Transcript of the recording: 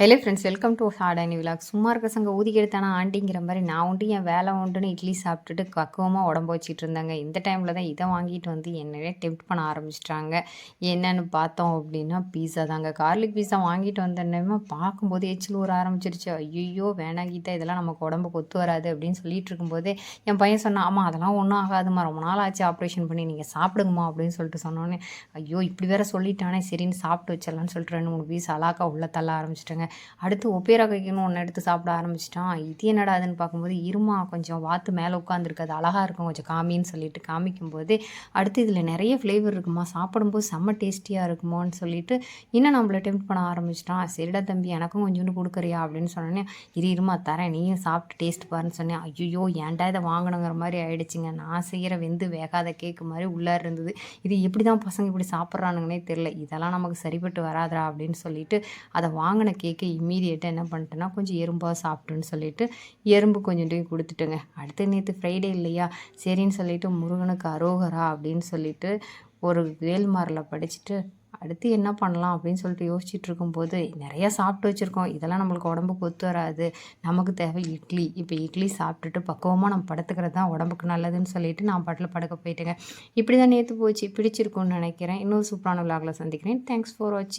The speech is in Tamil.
ஹலோ ஃப்ரெண்ட்ஸ் வெல்கம் டு ஹார்டானி விலாக் சும்மா இருக்க சங்க ஊதி எடுத்தானா ஆண்டிங்கிற மாதிரி நான் உண்டு என் வேலை உண்டுன்னு இட்லி சாப்பிட்டுட்டு கக்குவமாக உடம்பு வச்சிட்டு இருந்தாங்க. இந்த டைமில் தான் இதை வாங்கிட்டு வந்து என்னவே டெம்ப்ட் பண்ண ஆரம்பிச்சிட்டாங்க. என்னன்னு பார்த்தோம் அப்படின்னா பீஸா தாங்க. கார்லிக் பீஸா வாங்கிட்டு வந்தோன்னே பார்க்கும்போது எச்சில் ஊற ஆரம்பிச்சிருச்சு. ஐயோ வேணாம் கீதா இதெல்லாம் நமக்கு உடம்புக்கு ஒத்து வராது அப்படின்னு சொல்லிட்டு இருக்கும்போதே என் பையன் சொன்னான் ஆமாம் அதெல்லாம் ஒன்றும் ஆகாதுமா ரொம்ப நாள் ஆச்சு ஆப்ரேஷன் பண்ணி நீங்கள் சாப்பிடுங்கம்மா அப்படின்னு சொல்லிட்டு சொன்னோன்னே ஐயோ இப்படி வேற சொல்லிட்டானே. சரின்னு சாப்பிட்டு வச்சிடலான்னு சொல்லிட்டு ரெண்டு மூணு பீஸ் அலாக்கா உள்ள தள்ள ஆரம்பிச்சிட்டாங்க. அடுத்து ஒப்பேரா கைக்குன்னு ஒன்று எடுத்து சாப்பிட ஆரம்பிச்சிட்டான். இது என்னடாதுன்னு பார்க்கும்போது இருமா கொஞ்சம் வாத்து மேலே உட்காந்துருக்கு அது அழகாக இருக்கும் கொஞ்சம் காமின்னு சொல்லிட்டு காமிக்கும்போது அடுத்து இதில் நிறைய ஃப்ளேவர் இருக்குமா சாப்பிடும்போது செம்ம டேஸ்டியாக இருக்குமோன்னு சொல்லிட்டு இன்னும் நம்மளை டெம்ப் பண்ண ஆரம்பிச்சிட்டான். சரிடா தம்பி எனக்கும் கொஞ்சோண்டு கொடுக்குறியா அப்படின்னு சொன்னோன்னே இரு இருமா தரேன் நீயும் சாப்பிட்டு டேஸ்ட் பாருன்னு சொன்னேன் ஐயோ ஏன்டா இதை வாங்கணுங்கிற மாதிரி ஆயிடுச்சுங்க. நான் செய்கிற வெந்து வேகாத கேக்கு மாதிரி உள்ளார இருந்தது. இது எப்படி தான் பசங்க இப்படி சாப்பிட்றானுங்கன்னே தெரில இதெல்லாம் நமக்கு சரிப்பட்டு வராதா அப்படின்னு சொல்லிட்டு அதை வாங்கின கேக்கை இம்மீடியட்டாக என்ன பண்ணிட்டேன்னா கொஞ்சம் எறும்பாக சாப்பிட்டுன்னு சொல்லிட்டு எறும்பு கொஞ்சம் போய் கொடுத்துட்டேங்க. அடுத்து நேற்று ஃப்ரைடே இல்லையா? சரின்னு சொல்லிட்டு முருகனுக்கு அரோகரா அப்படின்னு சொல்லிட்டு ஒரு வேல்மாரில் படிச்சுட்டு அடுத்து என்ன பண்ணலாம் அப்படின்னு சொல்லிட்டு யோசிச்சுட்டு இருக்கும்போது நிறையா சாப்பிட்டு வச்சுருக்கோம். இதெல்லாம் நம்மளுக்கு உடம்புக்கு ஒத்து வராது. நமக்கு தேவை இட்லி. இப்போ இட்லி சாப்பிட்டுட்டு பக்குவமாக நம்ம படுத்துக்கிறது தான் உடம்புக்கு நல்லதுன்னு சொல்லிட்டு நான் பாட்டில் படுக்க போயிட்டேங்க. இப்படி தான் நேற்று போச்சு. பிடிச்சிருக்கும்னு நினைக்கிறேன். இன்னொரு சூப்பரான விளாகில் சந்திக்கிறேன். தேங்க்ஸ் ஃபார் வாட்சிங்